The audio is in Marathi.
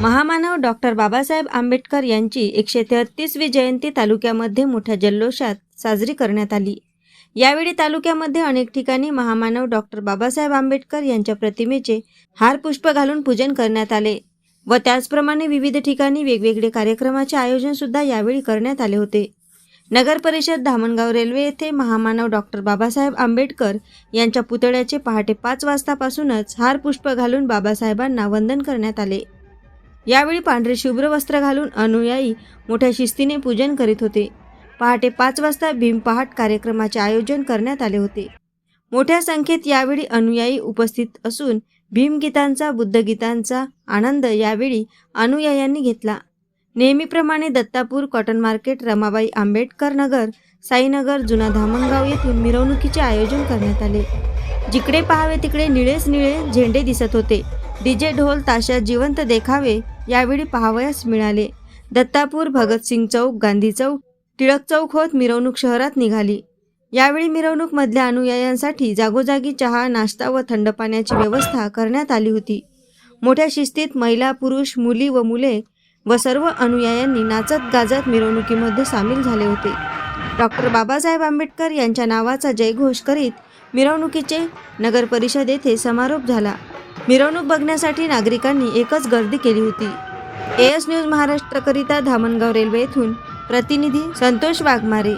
महामानव डॉक्टर बाबासाहेब आंबेडकर यांची एकशे तेहतीसवी जयंती तालुक्यामध्ये मोठ्या जल्लोषात साजरी करण्यात आली. यावेळी तालुक्यामध्ये अनेक ठिकाणी महामानव डॉक्टर बाबासाहेब आंबेडकर यांच्या प्रतिमेचे हार पुष्प घालून पूजन करण्यात आले व त्याचप्रमाणे विविध ठिकाणी वेगवेगळे कार्यक्रमाचे आयोजन सुद्धा यावेळी करण्यात आले होते. नगर परिषद धामणगाव रेल्वे येथे महामानव डॉक्टर बाबासाहेब आंबेडकर यांच्या पुतळ्याचे पहाटे पाच वाजतापासूनच हार पुष्प घालून बाबासाहेबांना वंदन करण्यात आले. यावेळी पांढरे शुभ्र वस्त्र घालून अनुयायी मोठ्या शिस्तीने पूजन करीत होते. पहाटे पाच वाजता भीमपहाट कार्यक्रमाचे आयोजन करण्यात आले होते. मोठ्या संख्येत यावेळी अनुयायी उपस्थित असून भीमगीतांचा बुद्धगीतांचा आनंद यावेळी अनुयायांनी घेतला. नेहमीप्रमाणे दत्तापूर कॉटन मार्केट रमाबाई आंबेडकर नगर साईनगर जुना धामणगाव येथून मिरवणुकीचे आयोजन करण्यात आले. जिकडे पाहावे तिकडे निळेच निळे झेंडे दिसत होते. डीजे ढोल ताशा जिवंत देखावे यावेळी पाहावयास मिळाले. दत्तापूर भगतसिंग चौक गांधी चौक टिळक चौक होत मिरवणूक शहरात निघाली. यावेळी मिरवणूकमधल्या अनुयायांसाठी जागोजागी चहा नाश्ता व थंड पाण्याची व्यवस्था करण्यात आली होती. मोठ्या शिस्तीत महिला पुरुष मुली व मुले व सर्व अनुयायांनी नाचत गाजत मिरवणुकीमध्ये सामील झाले होते. डॉक्टर बाबासाहेब आंबेडकर यांच्या नावाचा जयघोष करीत मिरवणुकीचे नगर परिषद येथे समारोप झाला. मिरवणूक बघण्यासाठी नागरिकांनी एकच गर्दी केली होती. एस न्यूज महाराष्ट्रकरिता धामणगाव रेल्वे येथून प्रतिनिधी संतोष वाघमारे.